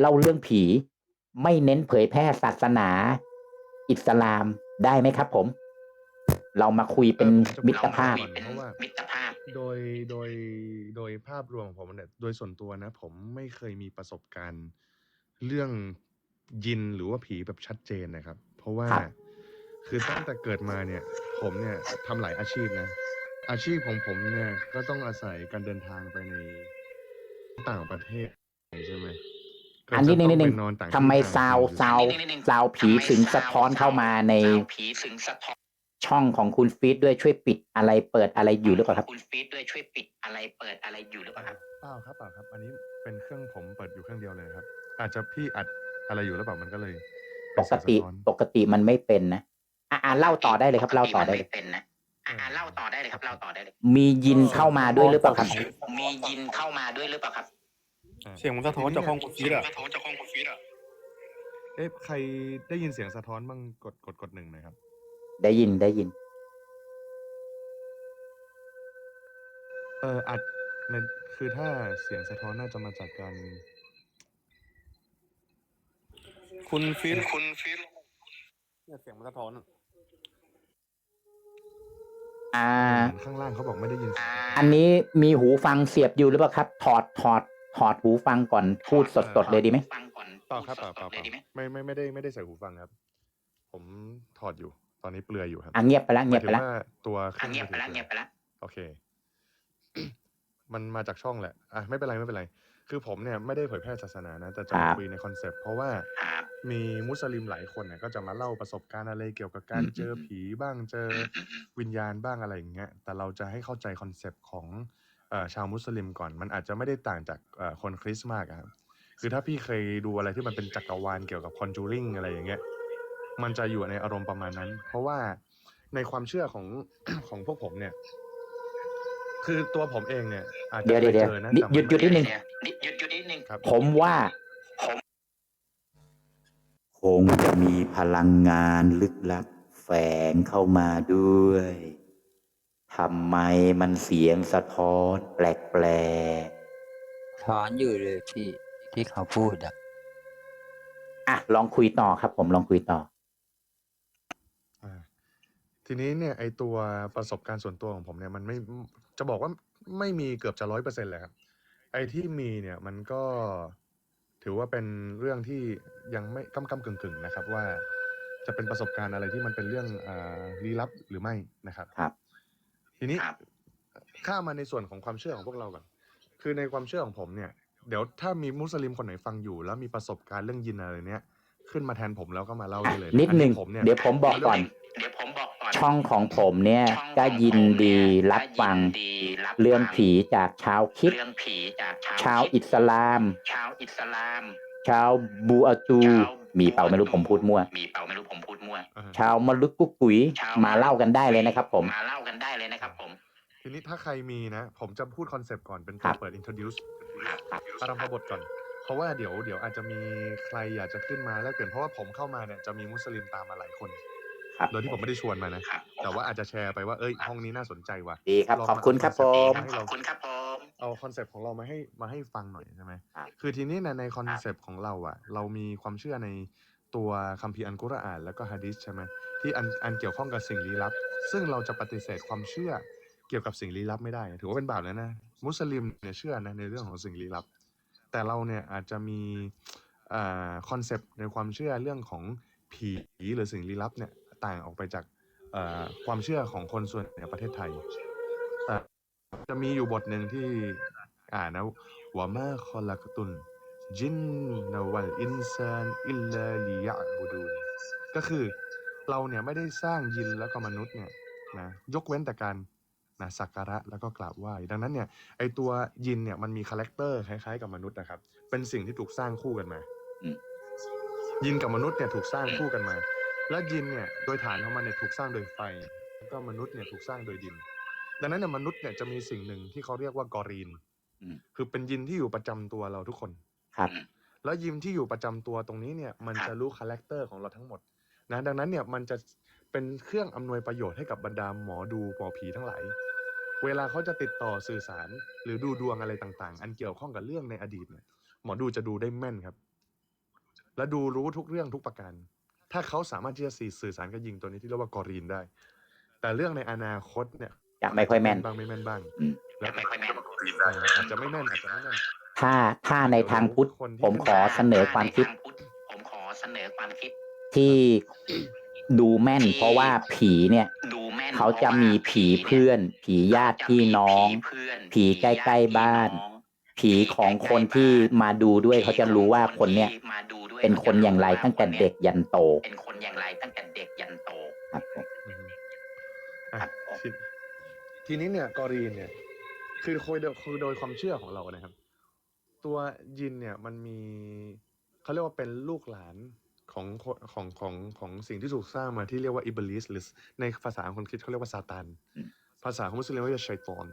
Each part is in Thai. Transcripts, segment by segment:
เล่าเรื่องผี ไม่เน้นเผยแพร่ศาสนา อิสลามได้ไหมครับ ผม เรามาคุยเป็นเออผมจะมิตรภาพก่อนเพราะว่ามิตรภาพ โดยโดยโดยภาพรวมของผมเนี่ยโดยส่วนตัวนะ ผมไม่เคยมีประสบการณ์ เรื่องยินหรือว่าผีแบบชัดเจนนะครับ เพราะว่าครับ คือตั้งแต่เกิดมาเนี่ย ผมเนี่ยทำหลายอาชีพนะ อาชีพของผมเนี่ยก็ต้องอาศัยการเดินทางไปในต่างประเทศใช่ไหมก็ อันนี้จะนิดต้นึองงไปนอนต่างทำไมที่ซาวต่างซาวนิดนึงซาวผีถึงสะท้อนเข้ามาในซาวผีถึงสะท้อนช่องของคุณฟีดด้วยช่วยปิดอะไรเปิดอะไรอยู่หรือเปล่าครับคุณฟีดด้วยช่วยปิดอะไรเปิดอะไรอยู่หรือเปล่าครับเปล่าครับเปล่าครับ อันนี้เป็นเครื่องผมเปิดอยู่เครื่องเดียวเลยครับ อาจจะพี่อัดอะไรอยู่หรือเปล่ามันก็เลย ปกติเป็นเสียงสะท้อนปกติมันไม่เป็นนะอะอะเล่าต่อได้เลยครับ เล่าต่อได้เลยปกมันม่เป็นนะอ่าเล่าต่อได้เลยครับเล่าต่อได้เลยมียินเข้ามาด้วยหรือเปล่าครับ มียินเข้ามาด้วยหรือเปล่าครับอ่า เสียงมันสะท้อนจากห้องคุณฟีดอะสะท้อนจากห้องคุณฟีดอะเอ๊ะใครได้ยินเสียงสะท้อนบ้างกดกดกดหนึ่งหน่อยครับ ได้ยินได้ยิน เอออัดมันคือถ้าเสียงสะท้อนน่าจะมาจากการคุณฟีดคุณฟีดเนี่ยเสียงมันสะท้อนอะอ่าเหมือนข้างล่างเขาบอกไม่ได้ยินเสียงสะท้อนอันนี้มีหูฟังเสียบอยู่หรือเปล่าครับ ถอดถอด ถอดหูฟังก่อนพูดสดๆเลยดีไหมฟังก่อนเปล่าครับเปล่าเปพูล่าดเปสดๆเลยดีไหมล่าไม่ไม่ไม่ได้ไม่ได้ใส่หูฟังครับ ผมถอดอยู่ ตอนนี้เปลือยอยู่ครับอะเงียบไปแล้วหเงีมายยบถึไปงแล้วว่าตัวคอะรื่องเงียบไปแล้วมือถือเงียบไปแล้วโอเค มันมาจากช่องแหละอะไม่เป็นไรไม่เป็นไร คือผมเนี่ยไม่ได้เผยแพร่ศาสนานะ แต่จะครัมาบคุยในคอนเซปต์เพราะว่าครับมีมุสลิมหลายคนเนี่ยก็จะมาเล่าประสบการณ์อะไรเกี่ยวกับการเจอผีบ้างเจอวิญญาณบ้างอะไรอย่างเงี้ยแต่เราจะให้เข้าใจคอนเซปต์ของ เอ่อชาวมุสลิมก่อน มันอาจจะไม่ได้ต่างจากเอ่อคนคริสต์มากอะครับ คือถ้าพี่เคยดูอะไรที่มันเป็นจักรวาลเกี่ยวกับคอนจูริงอะไรอย่างเงี้ย มันจะอยู่ในอารมณ์ประมาณนั้น เพราะว่าในความเชื่อของ ของพวกผมเนี่ย คือตัวผมเองเนี่ย อาจจะเดี๋ยวเดี๋ยวเคเดี๋ยวเจอนะนิดแต่มันหยุดหยุดนิดนึงหยุดหยุดนิดนึง ครับ ผมว่าคงจะมีพลังงานลึกลับแฝงเข้ามาด้วย ทำไมมันเสียงสะท้อนแปลกถอนอยู่เลยพี่ที่เขาพูดอะๆอะ ลองคุยต่อครับ ผมลองคุยต่อ อ่าทีนี้เนี่ยไอตัวประสบการณ์ส่วนตัวของผมเนี่ยมันไม่จะบอกว่าไม่มีเกือบจะร้อยเปอร์เซ็นต์เลยครับไอที่มีเนี่ยมันก็ถือว่าเป็นเรื่องที่ยังไม่ก้ำก้ากึ่งกึ่งๆนะครับว่าจะเป็นประสบการณ์อะไรที่มันเป็นเรื่องอ่าลี้ลับหรือไม่นะครับ ครับ ทีนี้ครับ ข้ามมาในส่วนของความเชื่อของพวกเราก่อน คือในความเชื่อของผมเนี่ย เดี๋ยวถ้ามีมุสลิมคนไหนฟังอยู่ แล้วมีประสบการณ์เรื่องยินอะไรเนี้ยขึ้นมาแทนผมแล้วก็มาเล่าอะได้เลยนิดอัหนึ่งผมเนี่ย เดี๋ยวผมบอกก่อน เดี๋ยวผมบอกก่อนช่องของผมเนี่ยช่องก็ยินดีของผมเนี่ยรับฟัง ก็ยินดีรับฟัเรื่องผีจากชาวคริดเรื่องผีจากชาวชาวคริอิสต์สลาม ชาวอิสลาม ชาวบูอาตูชาวมีเปล่าไม่รู้ผมพูดมั่ว มีเปล่าไม่รู้ผมพูดมั่วอ่าฮะชาวมะลุกกุกกุ๋ยชาวมาเล่ากันได้เลยนะครับ ผม มาเล่ากันได้เลยนะครับ ผม ทีนี้ถ้าใครมีนะ ผมจะพูดคอนเซปต์ก่อนเป็นครัการบเปิด introduce ครับครับอารัมพบทก่อน เพราะว่าเดี๋ยวเดี๋ยวอาจจะมีใครอยากจะขึ้นมาแลกเปลี่ยนเพราะว่าผมเข้ามาเนี่ยจะมีมุสลิมตามมาหลายคนครับโดยที่ผมไม่ได้ชวนมานะครับแต่ว่าอาจจะแชร์ไปว่าเอ้ยห้องนี้น่าสนใจว่ะดีครับลงขอบคุณครับผเอาม concept ขอบคุณครับผม เอาคอนเซปต์ของเรามาให้มาให้ฟังหน่อยใช่ไหมครับคือทีนี้ในในคอนเซปต์ของเราอะเรามีความเชื่อในตัวคัมภีร์อันกุรอานแล้วก็ฮะดิษใช่ไหมที่อันอันเกี่ยวข้องกับสิ่งลี้ลับ ซึ่งเราจะปฏิเสธความเชื่อเกี่ยวกับสิ่งลี้ลับไม่ได้ ถือว่าเป็นบาปแล้วนะ มุสลิมเนี่ยเชื่อนะในเรื่องของสิ่งลี้ลับ แต่เราเนี่ยอาจจะมีคอนเซปต์ในความเชื่อเรื่องของผีหรือสิ่งลี้ลับเนี่ยต่างออกไปจากเอ่อความเชื่อของคนส่วนใหญ่ในประเทศไทยเอ่อ จะมีอยู่บทหนึ่งที่อ่านนะวะมาคอลักตุนจินนวัลอินซานอิลลาลิยะบูดูนก็คือเราเนี่ยไม่ได้สร้างยินแล้วก็มนุษย์เนี่ยนะยกเว้นแต่การนะสักการะแล้วก็กราบไหว้ดังนั้นเนี่ยไอตัวยินเนี่ยมันมีคาแรคเตอร์คล้ายๆกับมนุษย์นะครับ เป็นสิ่งที่ถูกสร้างคู่กันมาอืมยินกับมนุษย์เนี่ยถูกสร้างคู่กันมา และยินเนี่ยโดยฐานของมันเนี่ยถูกสร้างโดยไฟแล้วก็มนุษย์เนี่ยถูกสร้างโดยดิน ดังนั้นเนี่ยมนุษย์เนี่ยจะมีสิ่งหนึ่งที่เขาเรียกว่ากอรีน อืม คือเป็นยินที่อยู่ประจำตัวเราทุกคน ครับ แล้วยิมที่อยู่ประจำตัวตรงนี้เนี่ยมันจะรู้คาแรคเตอร์ของเราทั้งหมดนะดังนั้นเนี่ยมันจะเป็นเครื่องอำนวยประโยชน์ให้กับบรรดาหมอดูหมอผีทั้งหลาย เวลาเขาจะติดต่อสื่อสาร หรือดูดวงอะไรต่างๆ อันเกี่ยวข้องกับเรื่องในอดีตเนี่ยหมอดูจะดูได้แม่นครับ และดูรู้ทุกเรื่องทุกประการ ถ้าเขาสามารถที่จะสื่อสารกับยิงตัวนี้ที่เรียกว่ากอรีนได้ แต่เรื่องในอนาคตเนี่ย จะไม่ค่อยแม่นบ้างไม่แม่นบ้างอืมแล้วไม่ค่อยแม่นเอออาจจะไม่แม่นอาจจะไม่แม่นถ้าถ้าในทางพุทธคนที่ผมขอเสนอความคิดในทงพุทธผมขอเสนอความคิด ที่ดูแม่น เพราะว่าผีเนี่ยดูแม่นเขาจะมีผีเพื่อน ผีญาติพี่น้องเพื่อนผีใกล้ๆบ้าน ผีของคนที่มาดูด้วยเขาจะรู้ว่าคนเนี้ยที่มาดูด้วยเป็นคนอย่างไรตั้งแต่เด็กยันโต เป็นคนอย่างไรตั้งแต่เด็กยันโตครับ ทีนี้เนี่ยกอรีนเนี่ย คือโดยคือโดยความเชื่อของเรานะครับ ตัวยินเนี่ยมันมีเขาเรียกว่าเป็นลูกหลานของของของของสิ่งที่ถูกสร้างมาที่เรียกว่าอิบลิสหรือในภาษาคนคริดเขาเรียกว่าซาตานภาษาของมุสลิมเรียกว่าชัยตอน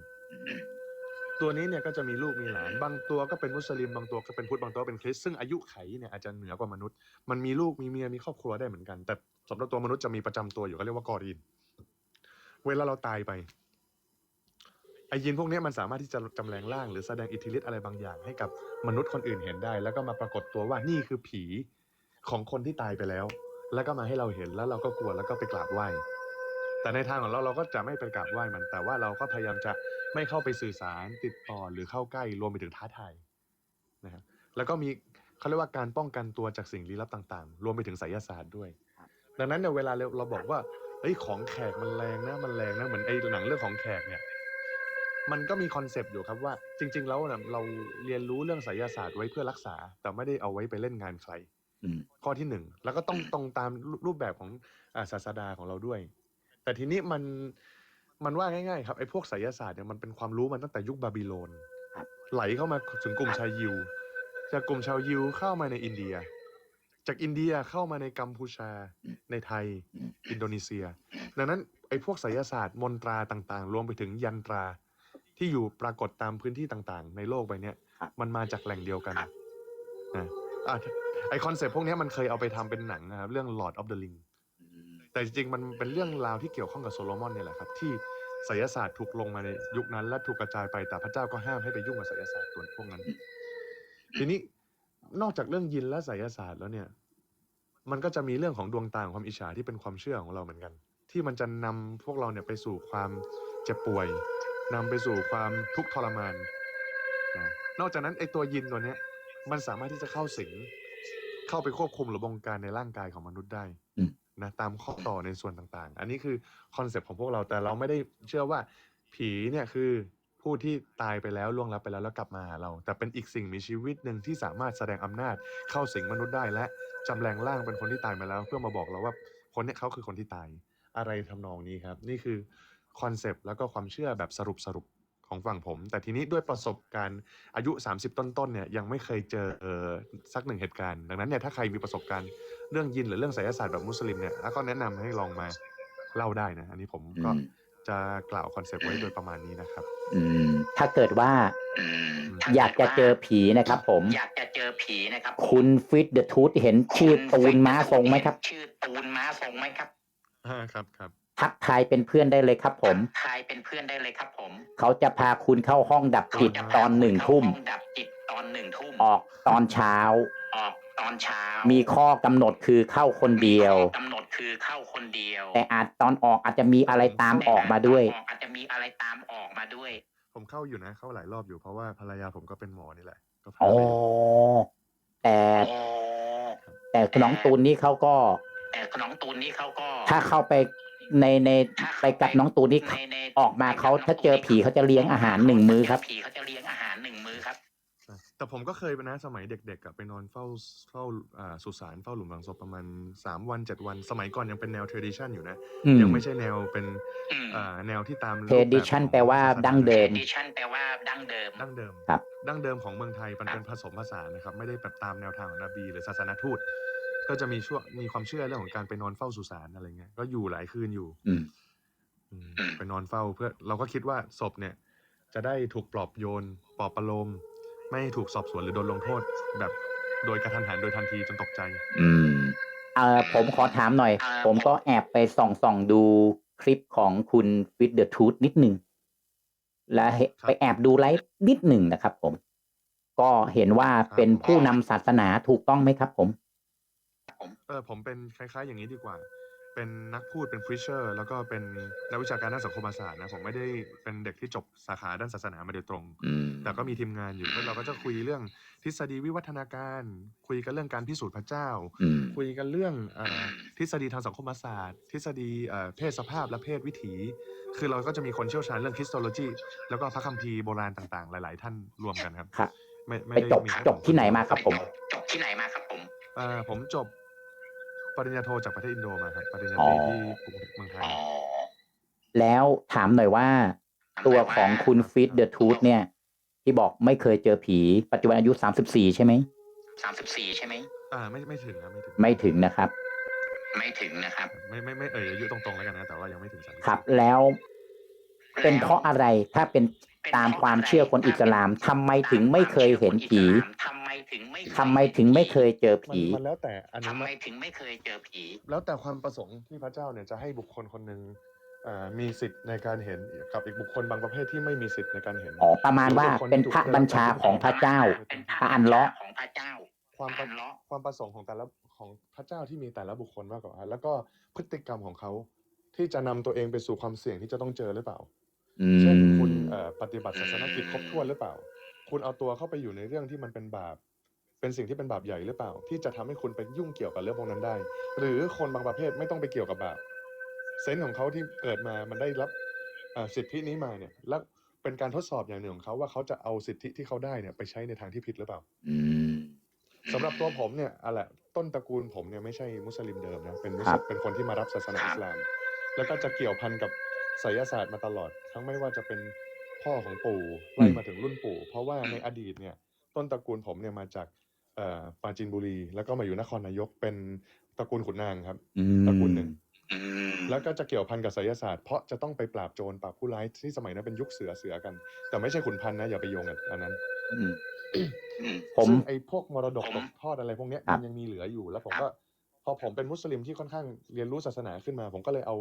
ตัวนี้เนี่ยก็จะมีลูกมีหลาน บางตัวก็เป็นมุสลิมบางตัวก็เป็นพุทธบางตัวเป็นคริสต์ซึ่งอายุไขเนี่ยอาจจะเหนือกว่ามนุษย์ มันมีลูกมีเมียมีครอบครัวได้เหมือนกัน แต่สำหรับตัวมนุษย์จะมีประจำตัวอยู่ก็เรียกว่ากอรีนเวลาเราตายไป ไอยินพวกเนี้ยมันสามารถที่จะจำแรงร่าง หรือแสดงอิทธิฤทธิ์อะไรบางอย่างให้กับมนุษย์คนอื่นเห็นได้ แล้วก็มาปรากฏตัวว่านี่คือผีของคนที่ตายไปแล้ว แล้วก็มาให้เราเห็นแล้วเราก็กลัวแล้วก็ไปกราบไหว้ แต่ในทางของเราเราก็จะไม่ไปกราบไหว้มัน แต่ว่าเราก็พยายามจะไม่เข้าไปสื่อสารติดต่อหรือเข้าใกล้รวมไปถึงท้าทายนะครับแล้วก็มีเขาเรียกว่าการป้องกันตัวจากสิ่งลี้ลับต่างๆ รวมไปถึงไสยศาสตร์ด้วย ดังนั้นเนี่ยเวลาเราเราบอกว่าเฮ้ยของแขกมันแรงนะมันแรงนะเหมือนไอ้หนังเรื่องของแขกเนี่ย มันก็มีคอนเซปต์อยู่ครับว่า จริง ๆ แล้วเนี่ยเราเรียนรู้เรื่องไสยศาสตร์ไว้เพื่อรักษา แต่ไม่ได้เอาไว้ไปเล่นงานใครอืมข้อที่หนึ่งแล้วก็ต้องตรงตามรูรูปแบบของอาศาสดาของเราด้วย แต่ทีนี้มันมันว่าง่ายๆ ครับไอ้พวกไสยศาสตร์เนี่ยมันเป็นความรู้มันตั้งแต่ยุคบาบิโลนครับไหลเข้ามาถึงกลุ่มชาวยิว จากกลุ่มชาวยิวเข้ามาในอินเดีย จากอินเดียเข้ามาในกัมพูชาในไทย อินโดนีเซีย ดังนั้นไอ้พวกไสยศาสตร์มนตราต่างๆ รวมไปถึงยันตรา ที่อยู่ปรากฏตามพื้นที่ต่างๆ ในโลกใบเนี้ยครับ มันมาจากแหล่งเดียวกันนะอะไอคอนเซปต์พวกเนี้ยมันเคยเอาไปทำเป็นหนังนะครับเรื่อง Lord of the Ring แต่จริงๆ มันเป็นเรื่องราวที่เกี่ยวข้องกับโซโลมอนเนี่ยแหละครับ ที่ไสยศาสตร์ถูกลงมาในยุคนั้นและถูกกระจายไปแต่พระเจ้าก็ห้ามให้ไปยุ่งกับไสยศาสตร์ตัวพวกนั้น ทีนี้นอกจากเรื่องยินและไสยศาสตร์แล้วเนี่ย มันก็จะมีเรื่องของดวงตาของความอิจฉาที่เป็นความเชื่อของเราเหมือนกัน ที่มันจะนำพวกเราเนี่ยไปสู่ความเจ็บป่วย นำไปสู่ความทุกข์ทรมานนะนอกจากนั้นไอ้ตัวยินตัวเนี้ย มันสามารถที่จะเข้าสิงเข้าไปควบคุมหรือบงการในร่างกายของมนุษย์ได้อืมนะตามข้อต่อในส่วนต่างๆ อันนี้คือคอนเซปต์ของพวกเราแต่เราไม่ได้เชื่อว่าผีเนี่ยคือผู้ที่ตายไปแล้วล่วงลับไปแล้วแล้วกลับมาหาเรา แต่เป็นอีกสิ่งมีชีวิตหนึ่งที่สามารถแสดงอำนาจเข้าสิงมนุษย์ได้และจำแรงร่างเป็นคนที่ตายมาแล้ว เพื่อมาบอกเราว่าคนเนี้ยเขาคือคนที่ตายอะไรทำนองนี้ครับ นี่คือ คอนเซปต์แล้วก็ความเชื่อแบบสรุปสรุปของฝั่งผม แต่ทีนี้ด้วยประสบการณ์อายุ 30 ต้นๆเนี่ยยังไม่เคยเจอเออสักหนึ่งเหตุการณ์ ดังนั้นเนี่ยถ้าใครมีประสบการณ์เรื่องยินหรือเรื่องไสยศาสตร์แบบมุสลิมเนี่ยก็แนะนำให้ลองมาเล่าได้นะอันนี้ผมอืก็มจะกล่าวคอนเซปต์ไว้โดยประมาณนี้นะครับ อืมถ้าเกิดว่าอืมอยากจะเจอผีนะครับ ผม อยากจะเจอผีนะครับผมคุณฟิตเดอะทูธเห็นชื่อตูนม้าทรงไหมครับ ชื่อตูนม้าทรงไหมครับอ่าครับครับ ทักทายเป็นเพื่อนได้เลยครับผม ทายเป็นเพื่อนได้เลยครับผมเขาจะพาคุณเข้าห้องดับจิตเขาจะตอนหนึ่งทุ่ม เข้าห้องดับจิตตอนหนึ่งทุ่มออกตอนเช้า ออกตอนเช้ามีมีข้อกำหนดคือเข้าคนเดียวกำหนดคือเข้าคนเดียวแต่อาจตอนออกอาจจะมีอะไรตามออกมาด้วยแต่อาจจะมีอะไรตามออกมาด้วย ผมเข้าอยู่นะ เข้าหลายรอบอยู่เพราะว่าภรรยาผมก็เป็นหมอนี่แหละ ก็พาอ๋อ ไปแต่อ๋อแต่น้องตูนนี่เขาก็ แต่น้องตูนนี่เขาก็ถ้าเข้าไป ในในถ้าไปกับน้องตูนนี่ในในออกมาเขาถ้าเจอผีเขาจะเลี้ยงอาหารหนึ่งมื้อครับเจผีเขาจะเลี้ยงอาหารหนึ่งมื้อครับอะแต่ผมก็เคยไปนะสมัยเด็กๆอะไปนอนเฝ้าเฝ้าอ่าสุสานเฝ้าหลุมฝังศพประมาณ3วัน7วัน สมัยก่อนยังเป็นแนว tradition อยู่นะ อืม ยังไม่ใช่แนวเป็นอืมอ่าแนวที่ตามรูปแบบ tradition ของแปลว่าศสนดั้งเดิม ดิชันแปลว่าดั้งเดิม ดั้งเดิมครับ ดั้งเดิมของเมืองไทยมันเป็นผสมผสานนะครับ ไม่ได้แบบตามแนวทางของนบีหรือศาสนทูต ก็จะมีช่วงมีความเชื่อเรื่องของการไปนอนเฝ้าสุสานอะไรเงี้ยก็อยู่หลายคืนอยู่ อืมอืมไปนอนเฝ้าเพื่อเราก็คิดว่าศพเนี่ย จะได้ถูกปลอบโยนปลอบประโลม ไม่ให้ถูกสอบสวนหรือโดนลงโทษ แบบโดยกระทันหันโดยทันทีจนตกใจ อืมเอ่อผมขอถามหน่อยอ่าผมก็แอบไปส่องส่องดูคลิปของคุณฟิตเดอะทูธนิดหนึ่งและเห็นครับไปแอบดูไลฟ์นิดหนึ่งนะครับผม ก็เห็นว่าเป็นผู้นำศาสนาถูกต้องไหมครับผม ผมเออผมเป็นคล้าย ๆ อย่างนี้ดีกว่า เป็นนักพูดเป็นพรีเชอร์ แล้วก็เป็นนักวิชาการด้านสังคมศาสตร์นะผมไม่ได้เป็นเด็กที่จบสาขาด้านศาสนามาโดยตรง อืม แต่ก็มีทีมงานอยู่แล้วเราก็จะคุยเรื่องทฤษฎีวิวัฒนาการ คุยกันเรื่องการพิสูจน์พระเจ้า อืม คุยกันเรื่องเออทฤษฎีทางสังคมศาสตร์ ทฤษฎีเอ่อเพศสภาพและเพศวิถี คือเราก็จะมีคนเชี่ยวชาญเรื่องคริสโตโลจีแล้วก็พระคัมภีร์โบราณต่างๆ หลาย ๆ ท่านรวมกันครับ ครับ ไม่ไม่ไปได้จบมีแค่จบที่ไหนมาครับผม จบที่ไหนมาครับผม เอ่อผมจบ ปริญญาโทจากประเทศอินโดมาครับปริญญาอ๋อตรีที่เมืองไทยอ๋อแล้วถามหน่อยว่า ตัวของคุณฟิตเดอะทูธเนี่ย ที่บอกไม่เคยเจอผี ปัจจุบันอายุ34ใช่ไหมสามสิบสี่ใช่ไหมอ่าไม่ไม่ถึงนะไม่ถึงไม่ถึงนะครับ ไม่ถึงนะครับ ไม่ไม่ไม่เอ่ยอายุตรงๆแล้วกันนะแต่ว่ายังไม่ถึงสามครับ แล้วเป็นเพราะอะไรถ้าเป็นตามความเชื่อคนอิสลามทำไมถึงไม่เคยเห็นผีทำไม ถึงไม่ทำไมถึงไม่เคยเจอมันผี มันแล้วแต่อนุทำไมมัติถึงไม่เคยเจอผี แล้วแต่ความประสงค์ที่พระเจ้าเนี่ยจะให้บุคคลคนหนึ่งอ่ามีสิทธิ์ในการเห็นกับอีกบุคคลบางประเภทที่ไม่มีสิทธิ์ในการเห็น อ๋อประมาณว่าเป็นพระบัญชาของพระเจ้า เป็นพระอัลเลาะห์ของพระเจ้าความพประระ อัลเลาะห์ความประสงค์ของแต่ละของพระเจ้าที่มีแต่ละบุคคลมากกว่าแล้วก็พฤติกรรมของเขาที่จะนำตัวเองไปสู่ความเสี่ยงที่จะต้องเจอหรือเปล่า อืเช่นมคุณเอ่อปฏิบัติศาสนกิจครบถ้วนหรือเปล่า คุณเอาตัวเข้าไปอยู่ในเรื่องที่มันเป็นบาป เป็นสิ่งที่เป็นบาปใหญ่หรือเปล่า ที่จะทำให้คุณไปยุ่งเกี่ยวกับเรื่องพวกนั้นได้ หรือคนบางประเภทไม่ต้องไปเกี่ยวกับบาปเซนส์ของเขาที่เกิดมามันได้รับเอ่อสิทธินี้มาเนี่ย แล้วเป็นการทดสอบอย่างหนึ่งของเขาว่าเขาจะเอาสิทธิที่เขาได้เนี่ยไปใช้ในทางที่ผิดหรือเปล่าอืมสำหรับตัวผมเนี่ยอะแหละต้นตระกูลผมเนี่ยไม่ใช่มุสลิมเดิมนะเป็นมุสครัลิบมเป็นคนที่มารับศาสนาอิสลาม แล้วก็จะเกี่ยวพันกับไสยศาสตร์มาตลอด ทั้งไม่ว่าจะเป็นพ่อของปู่ไล่มาถึงรุ่นปู่ เพราะว่าในอดีตเนี่ย ต้นตระกูลผมเนี่ยมาจากเอ่อ ปราจีนบุรี แล้วก็มาอยู่นครนายกเป็นตระกูลขุนนางครับอืมตระกูลหนึ่งอืมแล้วก็จะเกี่ยวพันกับไสยศาสตร์เพราะจะต้องไปปราบโจรปราบผู้ร้ายที่สมัยนั้นเป็นยุคเสือเสือกัน แต่ไม่ใช่ขุนพันธ์นะอย่าไปโยงกับอันนั้นอืมอืมผมซึ่งไอ้พวกมรดกผมตกทอดอะไรพวกเนี้ยครับมันยังมีเหลืออยู่แล้วผมครับก็พอผมเป็นมุสลิมที่ค่อนข้างเรียนรู้ศาสนาขึ้นมา ผมก็เลยเอา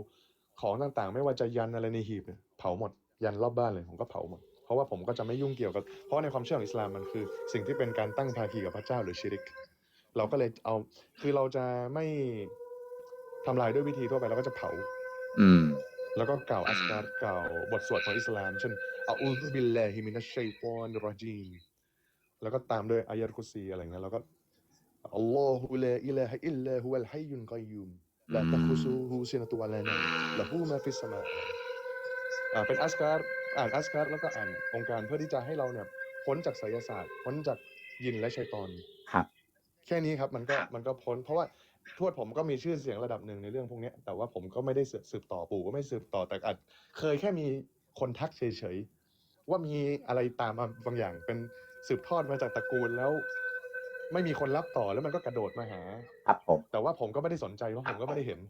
ของต่างๆ ไม่ว่าจะยันอะไรในหีบเนี่ยเผาหมดยันรอบบ้านเลยผมก็เผาหมดเพ ราะว่าผมก็จะไม่ยุ่งเกี่ยวกับ เพราะในความเชื่อของอิสลามมันคือ สิ่งที่เป็นการตั้งภาคีกับพระเจ้าหรือชิริก เราก็เลยเอาคือเราจะไม่ทำลายด้วยวิธีทั่วไปเราก็จะเผา อืม แล้วก็กล่าวอัสการกล่าวบทสวดของอิสลามเช่นอาอูซุบิลลาฮิมินัชชัยฏอนรจีมแล้วก็ตามด้วยอายะห์กุรซีอะไรเงี้ยแล้วก็อัลลอฮุลาอิลาฮะอิลลาฮุวัลฮัยยุนกอยยุมลาอืมตะคุซูฮูซินะตุวะลานาละฮูมาฟิสสมาอ่าเป็นอัสการ อ่านอัสการแล้วก็อ่านองค์การเพื่อที่จะให้เราเนี่ยพ้นจากไสยศาสตร์พ้นจากยินและชัยตอนครับ แค่นี้ครับมันก็มันก็พ้น เพราะว่าทวดผมก็มีชื่อเสียงระดับหนึ่งในเรื่องพวกเนี้ยแต่ว่าผมก็ไม่ได้สืบสืบต่อปู่ก็ไม่สืบต่อแต่อาจเคยแค่มีคนทักเฉยๆว่ามีอะไรตามมาบางอย่างเป็นสืบทอดมาจากตระกูลแล้ว ไม่มีคนรับต่อแล้วมันก็กระโดดมาหาครับผมแต่ว่าผมก็ไม่ได้สนใจเพราะผมก็ไม่ได้เห็น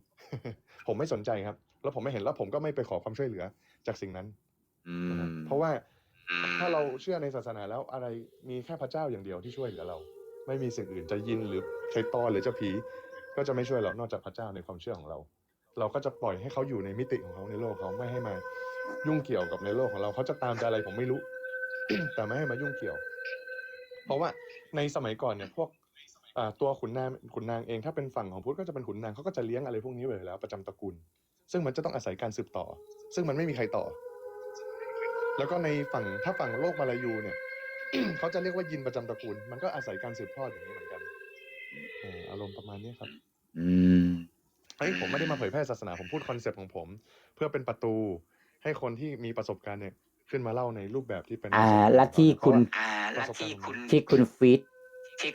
ผมไม่สนใจครับ แล้วผมไม่เห็นแล้วผมก็ไม่ไปขอความช่วยเหลือจากสิ่งนั้นอืนะครับม เพราะว่าถ้าเราเชื่อในศาสนาแล้วอะไรมีแค่พระเจ้าอย่างเดียวที่ช่วยเหลือเรา ไม่มีสิ่งอื่นจะยินหรือชัยตอนหรือจะผีก็จะไม่ช่วยเรานอกจากพระเจ้าในความเชื่อของเรา เราก็จะปล่อยให้เขาอยู่ในมิติของเขาในโลกเขาไม่ให้มายุ่งเกี่ยวกับในโลกของเราเขาจะตามใจอะไรผมไม่รู้ แต่ไม่ให้มายุ่งเกี่ยว เพราะว่าในสมัยก่อนเนี่ยพวกอ่าตัวขุนนางขุนนางเองถ้าเป็นฝั่งของพุทธก็จะเป็นขุนนางเขาก็จะเลี้ยงอะไรพวกนี้ไว้อยู่แล้ว ประจำตระกูล ซึ่งมันจะต้องอาศัยการสืบต่อ ซึ่งมันไม่มีใครต่อ แล้วก็ในฝั่งถ้าฝั่งโลกมาลายูเนี่ย เขาจะเรียกว่ายินประจำตระกูล มันก็อาศัยการสืบทอดอย่างนี้เหมือนกันเอ่ออารมณ์ประมาณนี้ครับ อืมเฮ้ยผมไม่ได้มาเผยแพร่ศาสนาผมพูดคอนเซปต์ของผม เพื่อเป็นประตูให้คนที่มีประสบการณ์เนี่ย ขึ้นมาเล่าในรูปแบบที่เป็น อ่าและที่คุณอ่าและที่คุณที่คุณฟิตที่ณ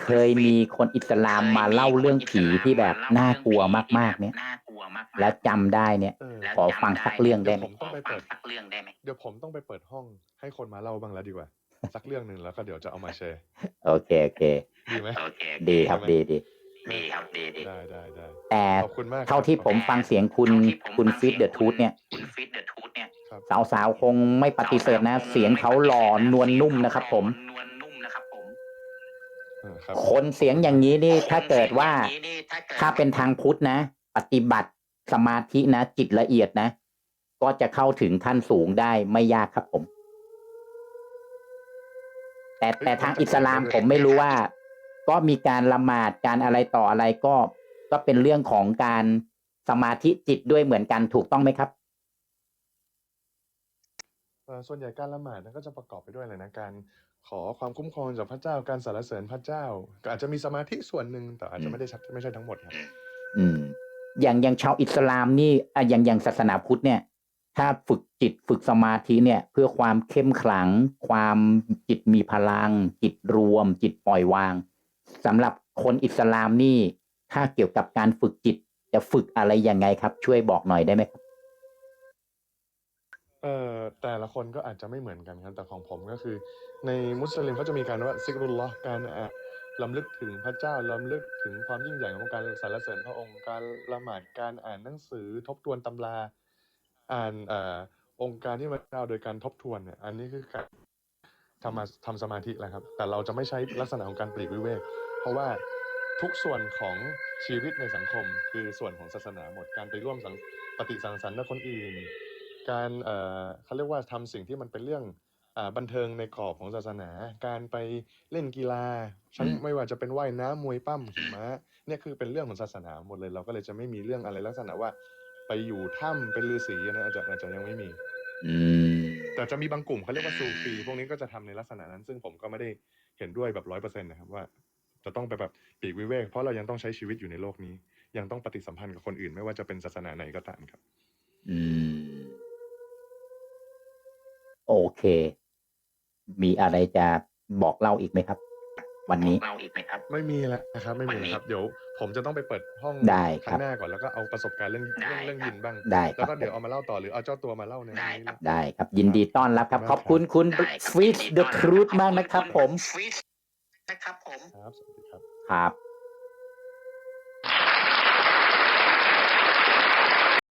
เคยมีคนอิสลามมาเล่าเรื่องผีที่แบบน่ากลัวมากๆ เนี่ยน่ากลัวมากๆแล้วจำได้เนี่ย เออแล้วขอฟังสักเรื่องได้ไหม ผมต้องไปเปิดขฟัสักเรื่องได้ไหมเดี๋ยวผมต้องไปเปิดห้องให้คนมาเล่าบ้างแล้วดีกว่า สักเรื่องหนึ่งแล้วก็เดี๋ยวจะเอามาแชร์โอเคโอเค ดีไหมโอเคดีครับดีดี ดีครับดีดีได้ได้ได้แต่ขอบคุณมากเท่าที่ครับผมฟังเสียงคุณเท่าที่ผมคุณฟังฟิตสียงเดอะทูธเนี่ย คุณฟิตเดอะทูธเนี่ย ครับ สาวๆ คงไม่ปฏิเสธนะ เสียงเขาหล่อนวลนุ่มนะครับผม น ครับคนเสียงอย่างนี้นี่ถ้าเกิดว่าคนสียงอย่งนี้นี่ถ้าเกิดถ้าเป็นทางพุทธนะ ปฏิบัติสมาธินะ จิตละเอียดนะ ก็จะเข้าถึงขั้นสูงได้ไม่ยากครับผม แต่แต่ทางอิสลามผมไม่รู้ว่า ก็มีการละหมาดการอะไรต่ออะไรก็ ก็เป็นเรื่องของการสมาธิจิตด้วยเหมือนกันถูกต้องไหมครับเอ่อส่วนใหญ่การละหมาดนั้นก็จะประกอบไปด้วยอะไรนะการ ขอความคุ้มครองจากพระเจ้าการสรรเสริญพระเจ้า ก็อาจจะมีสมาธิส่วนหนึ่งแต่อาจจะไม่ได้ชัดไม่ใช่ทั้งหมดครับอืม อย่างอย่างชาวอิสลามนี่อะอย่างอย่างศาสนาพุทธเนี่ย ถ้าฝึกจิตฝึกสมาธิเนี่ย เพื่อความเข้มขลัง ความจิตมีพลัง จิตรวม จิตปล่อยวางสำหรับคนอิสลามนี่ ถ้าเกี่ยวกับการฝึกจิต จะฝึกอะไรยังไงครับ ช่วยบอกหน่อยได้ไหมครับ เอ่อแต่ละคนก็อาจจะไม่เหมือนกันครับแต่ของผมก็คือ ในมุสลิมเขาจะมีการว่าซิกรุลลอฮ์การอะลำลึกถึงพระเจ้าลำลึกถึงความยิ่งใหญ่ของการสรรเสริญพระองค์การละหมาดการอ่านหนังสือทบทวนตำราอ่านเอ่อองค์การที่พระเจ้าโดยการทบทวนเนี่ยอันนี้คือการทำมาทำสมาธิแหละครับ แต่เราจะไม่ใช้ลักษณะของการปลีกวิเวกเพราะว่าทุกส่วนของชีวิตในสังคม คือส่วนของศาสนาหมดการไปร่วมสังปฏิสังสรรค์กับคนอื่น การเอ่อเขาเรียกว่าทำสิ่งที่มันเป็นเรื่องอ่าบันเทิงในกรอบของศาสนา การไปเล่นกีฬาทั้งอืมไม่ว่าจะเป็นว่ายน้ำมวยปั้มขี่ม้าเนี่ยคือเป็นเรื่องของศาสนาหมดเลย เราก็เลยจะไม่มีเรื่องอะไรลักษณะว่า ไปอยู่ถ้ำเป็นฤาษีอันนะอาจจะอาจจะยังไม่มีอืมแต่จะมีบางกลุ่มเขาเรียกว่าซูฟีพวกนี้ก็จะทำในลักษณะนั้น ซึ่งผมก็ไม่ได้เห็นด้วยแบบร้อยเปอร์เซ็นต์นะครับว่า จะต้องไปแบบปลีกวิเวกเพราะเรายังต้องใช้ชีวิตอยู่ในโลกนี้ ยังต้องปฏิสัมพันธ์กับคนอื่น ไม่ว่าจะเป็นศาสนาไหนก็ตามครับ อืม โอเค มีอะไรจะบอกเล่าอีกไหมครับ วันนี้ เราอีกไหมครับ ไม่มีแล้วนะครับ ไม่มีแล้วครับ เดี๋ยวผมจะต้องไปเปิดห้องได้คข้ารับงหน้าก่อนแล้วก็เอาประสบการณ์เรื่องได้เรื่องเรื่องครับยินบ้าง ได้คแล้รัวบก็เดี๋ยวเอามาเล่าต่อหรือเอาเจ้าตัวมาเล่าในได้นี้ครับนะได้ครับ ยินดีต้อนรับครับได้ขอบคุณคุณได้ครับฟิชยินดีเดต้อะอนรับทรูธขอบมากนะครับผม ฟิชนะครับผม ครับ สวัสดีครับ ครับ